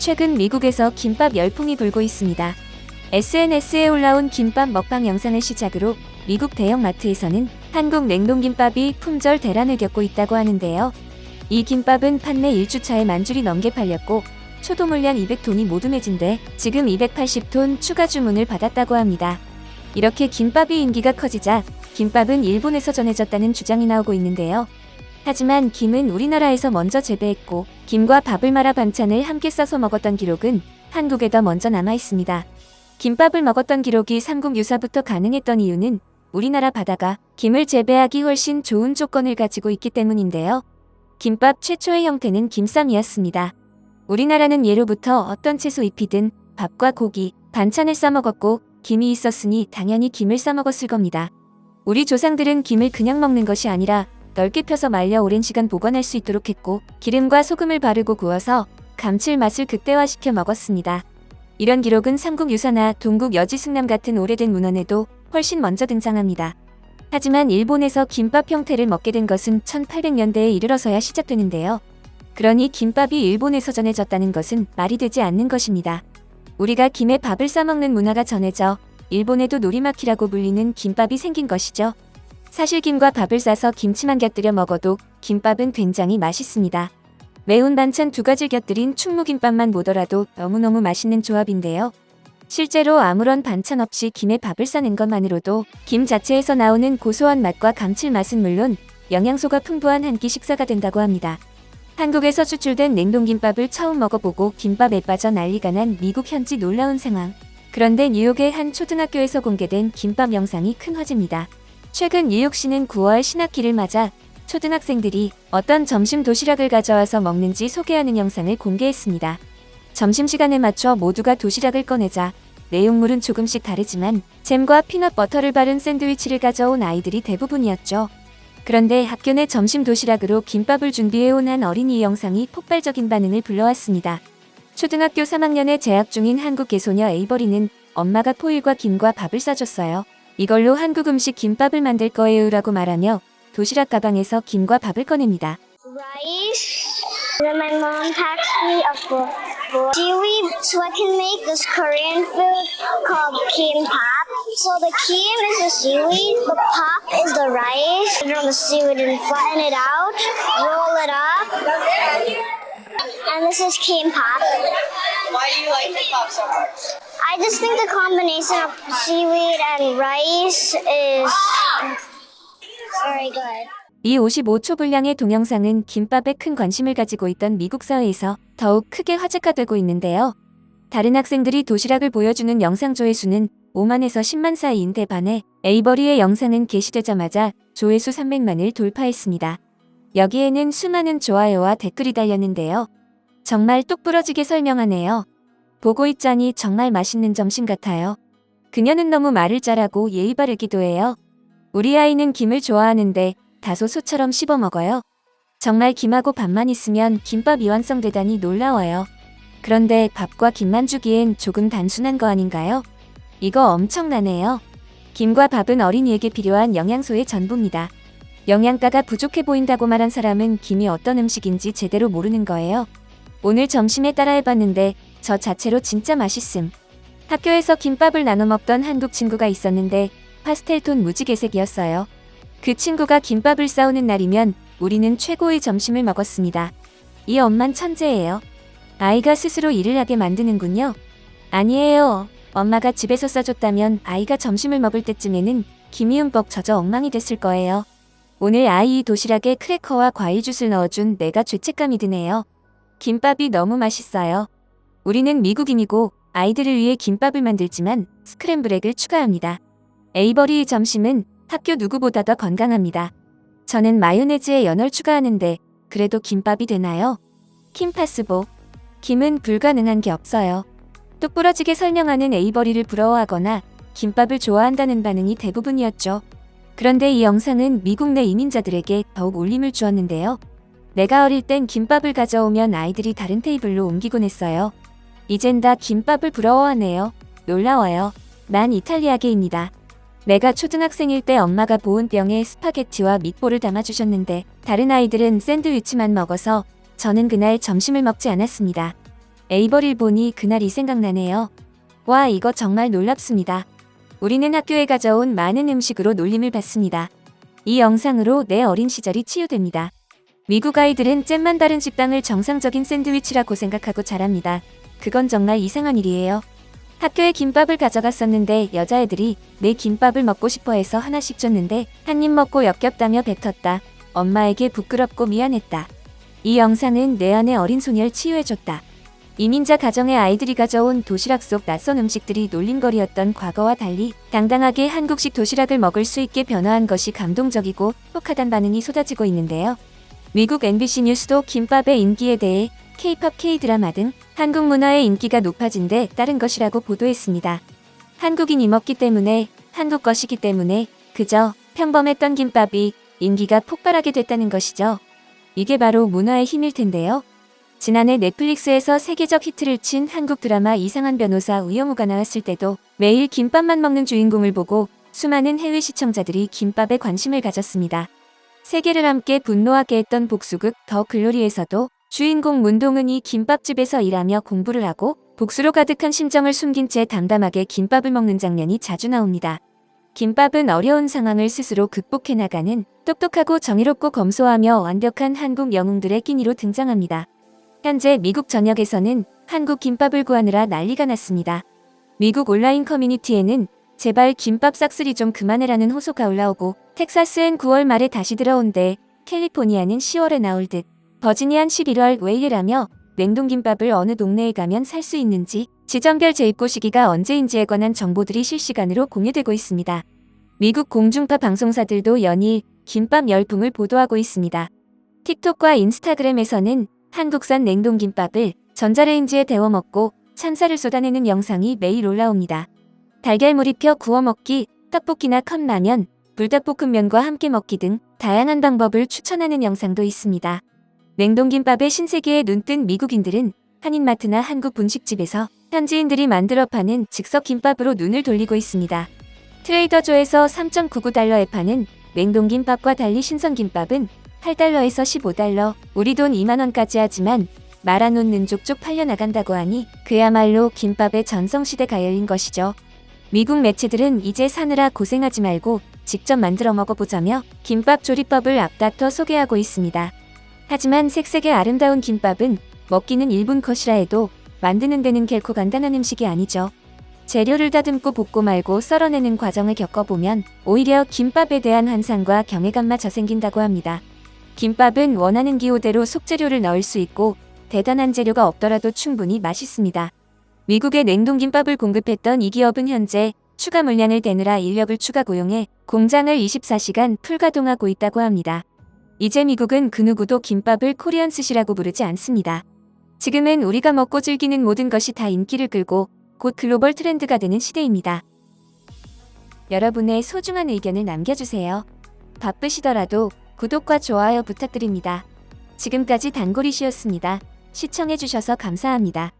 최근 미국에서 김밥 열풍이 불고 있습니다. SNS에 올라온 김밥 먹방 영상을 시작으로 미국 대형 마트에서는 한국 냉동김밥이 품절 대란을 겪고 있다고 하는데요. 이 김밥은 판매 1주차에 만 줄이 넘게 팔렸고 초도 물량 200톤이 모두 매진돼 지금 280톤 추가 주문을 받았다고 합니다. 이렇게 김밥이 인기가 커지자 김밥은 일본에서 전해졌다는 주장이 나오고 있는데요. 하지만 김은 우리나라에서 먼저 재배했고 김과 밥을 말아 반찬을 함께 싸서 먹었던 기록은 한국에도 먼저 남아 있습니다. 김밥을 먹었던 기록이 삼국 유사부터 가능했던 이유는 우리나라 바다가 김을 재배하기 훨씬 좋은 조건을 가지고 있기 때문인데요. 김밥 최초의 형태는 김쌈이었습니다. 우리나라는 예로부터 어떤 채소 잎이든 밥과 고기, 반찬을 싸먹었고 김이 있었으니 당연히 김을 싸먹었을 겁니다. 우리 조상들은 김을 그냥 먹는 것이 아니라 넓게 펴서 말려 오랜 시간 보관할 수 있도록 했고 기름과 소금을 바르고 구워서 감칠맛을 극대화시켜 먹었습니다. 이런 기록은 삼국 유사나 동국 여지승남 같은 오래된 문헌에도 훨씬 먼저 등장합니다. 하지만 일본에서 김밥 형태를 먹게 된 것은 1800년대에 이르러서야 시작되는데요. 그러니 김밥이 일본에서 전해졌다는 것은 말이 되지 않는 것입니다. 우리가 김에 밥을 싸먹는 문화가 전해져 일본에도 노리마키라고 불리는 김밥이 생긴 것이죠. 사실 김과 밥을 싸서 김치만 곁들여 먹어도 김밥은 굉장히 맛있습니다. 매운 반찬 두 가지를 곁들인 충무김밥만 보더라도 너무너무 맛있는 조합인데요. 실제로 아무런 반찬 없이 김에 밥을 싸는 것만으로도 김 자체에서 나오는 고소한 맛과 감칠맛은 물론 영양소가 풍부한 한 끼 식사가 된다고 합니다. 한국에서 수출된 냉동김밥을 처음 먹어보고 김밥에 빠져 난리가 난 미국 현지 놀라운 상황. 그런데 뉴욕의 한 초등학교에서 공개된 김밥 영상이 큰 화제입니다. 최근 뉴욕시는 9월 신학기를 맞아 초등학생들이 어떤 점심 도시락을 가져와서 먹는지 소개하는 영상을 공개했습니다. 점심시간에 맞춰 모두가 도시락을 꺼내자 내용물은 조금씩 다르지만 잼과 피넛 버터를 바른 샌드위치를 가져온 아이들이 대부분이었죠. 그런데 학교 내 점심 도시락으로 김밥을 준비해온 한 어린이 영상이 폭발적인 반응을 불러왔습니다. 초등학교 3학년에 재학 중인 한국 개소녀 에이버리는 엄마가 포일과 김과 밥을 싸줬어요. 이걸로 한국 음식 김밥을 만들 거예요 라고 말하며 도시락 가방에서 김과 밥을 꺼냅니다. rice. Then my mom packs me a of seaweed so I can make this Korean food called kimbap. So the kim is the seaweed, the pop is the rice. On the seaweed and flatten it out, roll it up. And this is kimbap. Why do you like K-pop so much? I just think the combination of seaweed and rice is very good. 이 55초 분량의 동영상은 김밥에 큰 관심을 가지고 있던 미국 사회에서 더욱 크게 화제가 되고 있는데요. 다른 학생들이 도시락을 보여주는 영상 조회수는 5만에서 10만 사이인데 반해 에이버리의 영상은 게시되자마자 조회수 300만을 돌파했습니다. 여기에는 수많은 좋아요와 댓글이 달렸는데요. 정말 똑부러지게 설명하네요. 보고 있자니 정말 맛있는 점심 같아요. 그녀는 너무 말을 잘하고 예의 바르기도 해요. 우리 아이는 김을 좋아하는데 다소 소처럼 씹어 먹어요. 정말 김하고 밥만 있으면 김밥이 완성되다니 놀라워요. 그런데 밥과 김만 주기엔 조금 단순한 거 아닌가요? 이거 엄청나네요. 김과 밥은 어린이에게 필요한 영양소의 전부입니다. 영양가가 부족해 보인다고 말한 사람은 김이 어떤 음식인지 제대로 모르는 거예요. 오늘 점심에 따라해봤는데 저 자체로 진짜 맛있음. 학교에서 김밥을 나눠 먹던 한국 친구가 있었는데 파스텔톤 무지개색이었어요. 그 친구가 김밥을 싸우는 날이면 우리는 최고의 점심을 먹었습니다. 이 엄만 천재예요. 아이가 스스로 일을 하게 만드는군요. 아니에요. 엄마가 집에서 싸줬다면 아이가 점심을 먹을 때쯤에는 김이 흠뻑 젖어 엉망이 됐을 거예요. 오늘 아이 도시락에 크래커와 과일 주스를 넣어준 내가 죄책감이 드네요. 김밥이 너무 맛있어요. 우리는 미국인이고 아이들을 위해 김밥을 만들지만 스크램블 eg을 추가합니다. 에이버리의 점심은 학교 누구보다 더 건강합니다. 저는 마요네즈에 연어를 추가하는데 그래도 김밥이 되나요? 김파스보. 김은 불가능한 게 없어요. 똑부러지게 설명하는 에이버리를 부러워하거나 김밥을 좋아한다는 반응이 대부분이었죠. 그런데 이 영상은 미국 내 이민자들에게 더욱 울림을 주었는데요. 내가 어릴 땐 김밥을 가져오면 아이들이 다른 테이블로 옮기곤 했어요. 이젠 다 김밥을 부러워하네요. 놀라워요. 난 이탈리아계입니다. 내가 초등학생일 때 엄마가 보온 병에 스파게티와 밑볼을 담아주셨는데 다른 아이들은 샌드위치만 먹어서 저는 그날 점심을 먹지 않았습니다. 에이버릴 보니 그날이 생각나네요. 와, 이거 정말 놀랍습니다. 우리는 학교에 가져온 많은 음식으로 놀림을 받습니다. 이 영상으로 내 어린 시절이 치유됩니다. 미국 아이들은 잼만 다른 식당을 정상적인 샌드위치라고 생각하고 자랍니다. 그건 정말 이상한 일이에요. 학교에 김밥을 가져갔었는데 여자애들이 내 김밥을 먹고 싶어 해서 하나씩 줬는데 한 입 먹고 역겹다며 뱉었다. 엄마에게 부끄럽고 미안했다. 이 영상은 내 안의 어린 소녀를 치유해줬다. 이민자 가정의 아이들이 가져온 도시락 속 낯선 음식들이 놀림거리였던 과거와 달리 당당하게 한국식 도시락을 먹을 수 있게 변화한 것이 감동적이고 행복하단 반응이 쏟아지고 있는데요. 미국 MBC 뉴스도 김밥의 인기에 대해 K-팝 K-드라마 등 한국 문화의 인기가 높아진 데 따른 것이라고 보도했습니다. 한국인이 먹기 때문에 한국 것이기 때문에 그저 평범했던 김밥이 인기가 폭발하게 됐다는 것이죠. 이게 바로 문화의 힘일 텐데요. 지난해 넷플릭스에서 세계적 히트를 친 한국 드라마 이상한 변호사 우영우가 나왔을 때도 매일 김밥만 먹는 주인공을 보고 수많은 해외 시청자들이 김밥에 관심을 가졌습니다. 세계를 함께 분노하게 했던 복수극 더 글로리에서도 주인공 문동은 이 김밥집에서 일하며 공부를 하고 복수로 가득한 심정을 숨긴 채 담담하게 김밥을 먹는 장면이 자주 나옵니다. 김밥은 어려운 상황을 스스로 극복해 나가는 똑똑하고 정의롭고 검소하며 완벽한 한국 영웅들의 끼니로 등장합니다. 현재 미국 전역에서는 한국 김밥을 구하느라 난리가 났습니다. 미국 온라인 커뮤니티에는 제발 김밥 싹쓸이 좀 그만해라는 호소가 올라오고 텍사스엔 9월 말에 다시 들어온대 캘리포니아는 10월에 나올 듯 버지니안 11월 왜 이래라며 냉동김밥을 어느 동네에 가면 살 수 있는지 지점별 재입고 시기가 언제인지에 관한 정보들이 실시간으로 공유되고 있습니다. 미국 공중파 방송사들도 연일 김밥 열풍을 보도하고 있습니다. 틱톡과 인스타그램에서는 한국산 냉동김밥을 전자레인지에 데워 먹고 찬사를 쏟아내는 영상이 매일 올라옵니다. 달걀물 입혀 구워 먹기, 떡볶이나 컵라면, 불닭볶음면과 함께 먹기 등 다양한 방법을 추천하는 영상도 있습니다. 냉동김밥의 신세계에 눈뜬 미국인들은 한인마트나 한국 분식집에서 현지인들이 만들어 파는 즉석 김밥으로 눈을 돌리고 있습니다. 트레이더조에서 3.99달러에 파는 냉동김밥과 달리 신선김밥은 8달러에서 15달러, 우리 돈 2만원까지 하지만 말아놓는 족족 팔려나간다고 하니 그야말로 김밥의 전성시대 가 열린 것이죠. 미국 매체들은 이제 사느라 고생하지 말고 직접 만들어 먹어보자며 김밥 조리법을 앞다퉈 소개하고 있습니다. 하지만 색색의 아름다운 김밥은 먹기는 1분 컷이라 해도 만드는 데는 결코 간단한 음식이 아니죠. 재료를 다듬고 볶고 말고 썰어내는 과정을 겪어보면 오히려 김밥에 대한 환상과 경외감마저 생긴다고 합니다. 김밥은 원하는 기호대로 속재료를 넣을 수 있고 대단한 재료가 없더라도 충분히 맛있습니다. 미국의 냉동김밥을 공급했던 이 기업은 현재 추가 물량을 대느라 인력을 추가 고용해 공장을 24시간 풀가동하고 있다고 합니다. 이제 미국은 그 누구도 김밥을 코리안 스시라고 부르지 않습니다. 지금은 우리가 먹고 즐기는 모든 것이 다 인기를 끌고 곧 글로벌 트렌드가 되는 시대입니다. 여러분의 소중한 의견을 남겨주세요. 바쁘시더라도 구독과 좋아요 부탁드립니다. 지금까지 단골이시였습니다. 시청해주셔서 감사합니다.